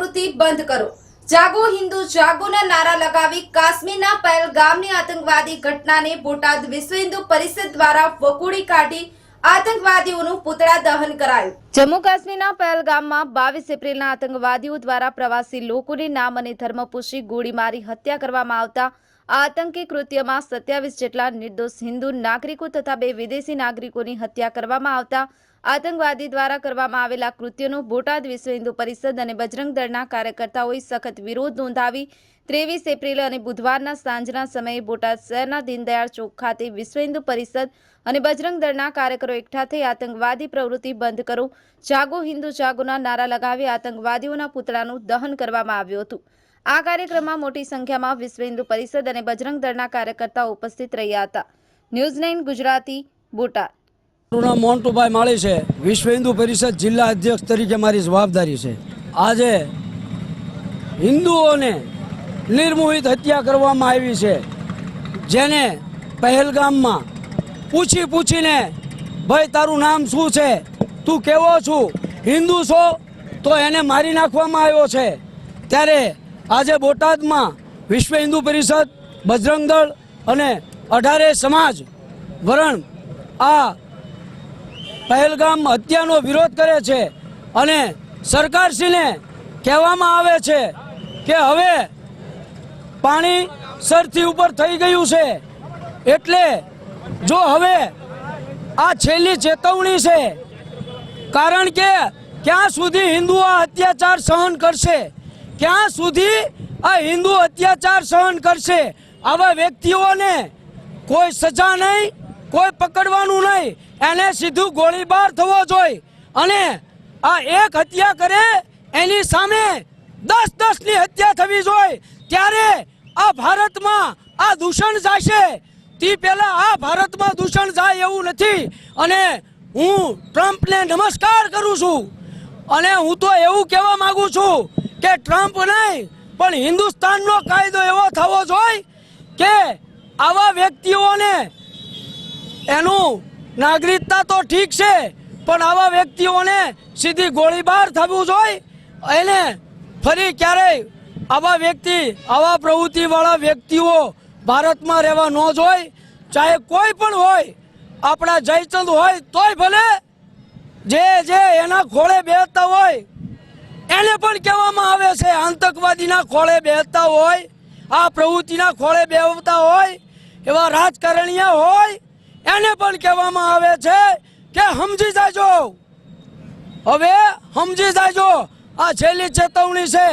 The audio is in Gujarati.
પ્રવૃત્તિ બંધ કરો. જાગો હિન્દુ, જાગોના નારા લગાવી કાશ્મીરના પહેલગામની આતંકવાદી ઘટનાને બોટાદ વિશ્વ હિન્દુ પરિષદ દ્વારા વકુડી કાઢી આતંકવાદીઓનું પુતળા દહન કરાયું. જમ્મુ કાશ્મીરના પહેલગામમાં બાવીસ એપ્રિલના આતંકવાદીઓ દ્વારા પ્રવાસી લોકોને નામ અને ધર્મ પૂછી ગોળી મારી હત્યા કરવામાં આવતા આ આતંકી કૃત્યમાં સત્યાવીસ જેટલા નિર્દોષ હિન્દુ નાગરિકો તથા બે વિદેશી નાગરિકોની હત્યા કરવામાં આવતા આતંકવાદી દ્વારા કરવામાં આવેલા કૃત્યનો બોટાદ વિશ્વ હિન્દુ પરિષદ અને બજરંગ દળના કાર્યકર્તાઓએ સખત વિરોધ નોંધાવી ત્રેવીસ એપ્રિલ અને બુધવારના સાંજના સમયે બોટાદ શહેરના દીનદયાળ ચોક ખાતે વિશ્વ હિન્દુ પરિષદ અને બજરંગ દળના કાર્યકરો એકઠા થઈ આતંકવાદી પ્રવૃત્તિ બંધ કરો. જાગો હિન્દુ જાગોના નારા લગાવી આતંકવાદીઓના પુતળાનું દહન કરવામાં આવ્યું હતું. આ કાર્યક્રમમાં મોટી સંખ્યામાં વિશ્વ હિન્દુ પરિષદ અને બજરંગ દળના કાર્યકર્તાઓ ઉપસ્થિત રહ્યા હતા. News nine Gujarati, Botad. મારું મોન્ટુભાઈ માળી છે. વિશ્વ હિન્દુ પરિષદ જિલ્લા અધ્યક્ષ તરીકે મારી જવાબદારી છે. આજે હિન્દુઓને નિર્મોહિત હત્યા કરવામાં આવી છે. જેને પહેલગામમાં પૂછી પૂછીને, ભાઈ, તારું નામ શું છે? તું કેવો છું? હિન્દુ છો? તો એને મારી નાખવામાં આવ્યો છે. ત્યારે આજે બોટાદમાં વિશ્વ હિન્દુ પરિષદ, બજરંગ દળ અને અઢારે સમાજ વરણ આ પહેલગામ હત્યાનો વિરોધ કરે છે અને સરકારશ્રીને કહેવામાં આવે છે કે હવે પાણી સરથી ઉપર થઈ ગયું છે. એટલે જો હવે આ છેલ્લી ચેતવણી છે, કારણ કે ક્યાં સુધી હિન્દુઓ અત્યાચાર સહન કરશે? ક્યાં સુધી આ હિન્દુ અત્યાચાર સહન કરશે? આવા વ્યક્તિઓને કોઈ સજા નહીં, કોઈ પકડવાનું નહીં. એને સીધું ગોળીબાર થવો જોઈએ. અને આ એક હત્યા કરે, એની સામે દસ દસની હત્યા થવી જોઈએ. ત્યારે આ ભારતમાં આ દૂષણ જશે. તે પહેલા આ ભારતમાં દૂષણ જાય એવું નથી. અને હું ટ્રમ્પને નમસ્કાર કરું છું. અને હું તો એવું કહેવા માગું છું કે ટ્રમ્પ નહીં, પણ હિન્દુસ્તાનનો કાયદો એવો થવો જોઈએ કે આવા વ્યક્તિઓને એનું નાગરિકતા તો ઠીક છે, પણ આવા વ્યક્તિઓને સીધી ગોળીબાર થવું જોઈએ એને ફરી ક્યારેય આવા વ્યક્તિ, આવા પ્રવૃત્તિવાળા વ્યક્તિઓ ભારતમાં રહેવા ન જોઈએ ચાહે કોઈ પણ હોય, આપણા જયચંદ હોય, તોય ભલે, જે જે એના ખોળે બેસતા હોય એને પણ કહેવામાં આવે છે, આતંકવાદીના ખોળે બેસતા હોય, આ પ્રવૃત્તિના ખોળે બેહતા હોય, એવા રાજકારણીય હોય, એને પણ કહેવામાં આવે છે કે સમજી જાજો. હવે સમજી જાજો, આ છેલ્લી ચેતવણી છે.